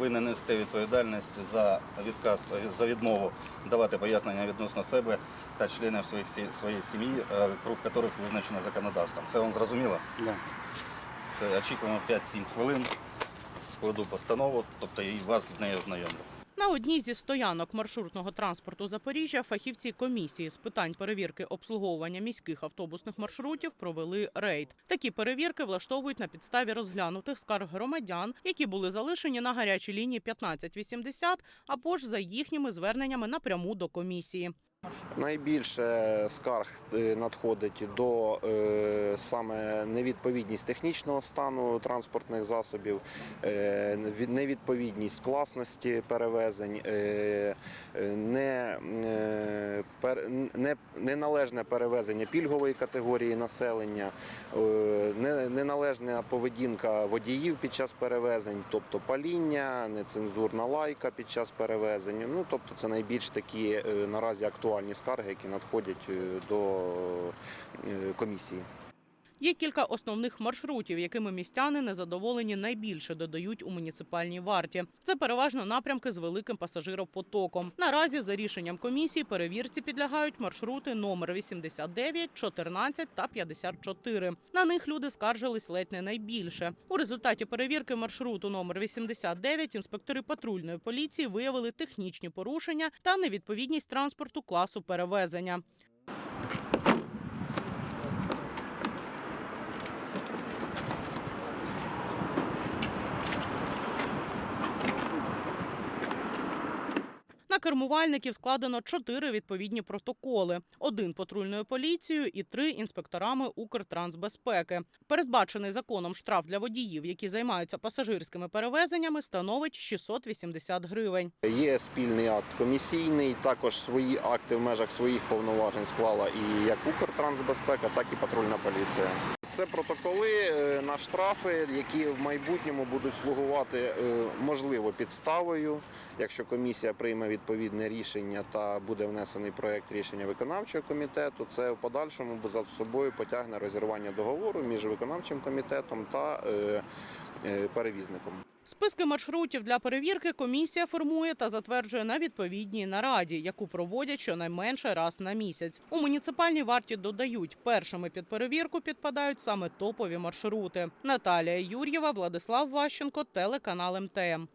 ви не несете відповідальність за відказ за відмову давати пояснення відносно себе та членів своїх своєї сім'ї, е, круг яких визначено законодавством. Це вам зрозуміло? Да. Це очікуємо 5-7 хвилин. Складу постанову, тобто і вас з нею знайомлю. На одній зі стоянок маршрутного транспорту Запоріжжя фахівці комісії з питань перевірки обслуговування міських автобусних маршрутів провели рейд. Такі перевірки влаштовують на підставі розглянутих скарг громадян, які були залишені на гарячій лінії 1580, або ж за їхніми зверненнями напряму до комісії. Найбільше скарг е, надходить до е, саме невідповідність технічного стану транспортних засобів, е, невідповідність класності перевезень, не, пер- не, неналежне перевезення пільгової категорії населення, неналежна поведінка водіїв під час перевезень, тобто паління, нецензурна лайка під час перевезення. Ну тобто це найбільш такі наразі актуальні скарги, які надходять е, до е, комісії. Є кілька основних маршрутів, якими містяни незадоволені найбільше додають у муніципальній варті. Це переважно напрямки з великим пасажиропотоком. Наразі за рішенням комісії перевірці підлягають маршрути номер 89, 14 та 54. На них люди скаржились ледь не найбільше. У результаті перевірки маршруту номер 89 інспектори патрульної поліції виявили технічні порушення та невідповідність транспорту класу перевезення. Кермувальників складено чотири відповідні протоколи: один патрульною поліцією і три інспекторами Укртрансбезпеки. Передбачений законом штраф для водіїв, які займаються пасажирськими перевезеннями, становить 680 гривень. Є спільний акт комісійний, також свої акти в межах своїх повноважень склала і як Укртрансбезпека, так і патрульна поліція. Це протоколи е, на штрафи, які в майбутньому будуть слугувати е, можливо підставою, якщо комісія прийме відповідне рішення та буде внесений проєкт рішення виконавчого комітету. Це в подальшому за собою потягне розірвання договору між виконавчим комітетом та е, перевізником. Списки маршрутів для перевірки комісія формує та затверджує на відповідній нараді, яку проводять щонайменше раз на місяць. У муніципальній варті додають, першими під перевірку підпадають саме топові маршрути. Наталія Юр'єва, Владислав Ващенко, телеканал МТМ.